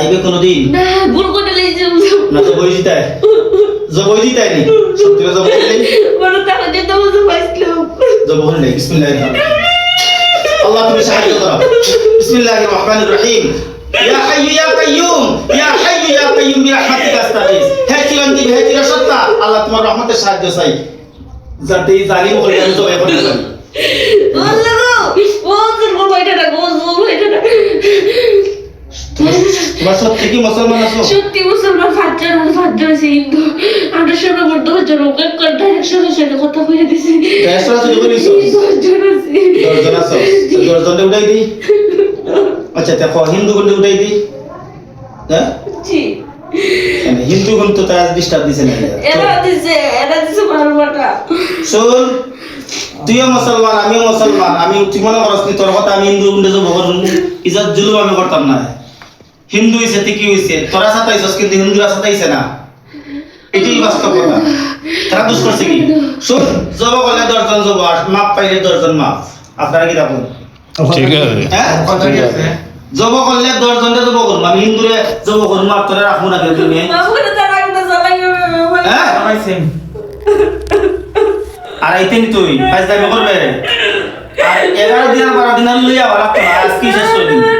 আইবে কোনোদিন? না ভুল করে লেগেছে না তো বই জিতায় জব বই জিতায় নি? সত্যি জব বই নেই বলো তাহলে যেতে বলতে পারছিলাম জব বই নেই বিসমিল্লাহির রহমানির রহিম। আল্লাহ তুমি সাহায্য করো। বিসমিল্লাহির রহমানির রহিম। ইয়া হাইয়ু ইয়া কাইয়ুম ইয়া হাইয়ু ইয়া কাইয়ুম বিরহমাতিকা আস্তাগীথ হে চিরঞ্জীব হে চিরসত্তা আল্লাহ তোমার রহমতের সাহায্য চাই। যাতে এই জালিম হয়ে আমি জবাই করতে পারি বলল তোমার সত্যি কি মুসলমান আছো? সত্যি মুসলমান ফাজ্জার আর ফাজ্জার আছে হিন্দু আমরা ওকে সাথে কথা দিছি। আছে তুমি নিছো আছে। আছো? উঠাই দিই। আচ্ছা দেখো হিন্দু গুণে উঠাই দিই। হ্যাঁ? জি। হিন্দু গুণ তো তার ডিস্টার্ব দিছে না। এরা দিছে এরা দিছে মারবাটা। শোন তুইও মুসলমান আমিও মুসলমান। আমি তুই মনে করস তোর কথা আমি হিন্দু গুণে করুন ইজাত জুলুম আমি করতাম না। হিন্দু হইছে কি হইছে। তোরা সাতাইছস কিন্তু হিন্দুরা সাতাইছে না। এটাই বাস্তব কথা। তারা দুষ করছে কি? শোন জব করলে দশজন জব আর মাপ পাইলে দশজন মাপ। আপনারা কি ঠিক আছে। হ্যাঁ? ঠিক আছে। জব করলে দশজনটা জব করব আমি হিন্দুরে জব করব মাপ তোরা রাখব না কেউ তুমি। বাবু করে তার আগে সবাই হ্যাঁ? আর আইতে নি তুই ফাইজ দাবি করবে আর এগারো দিন বারো দিন আর লইয়া লাগতো আজকে শেষ করে দিবি।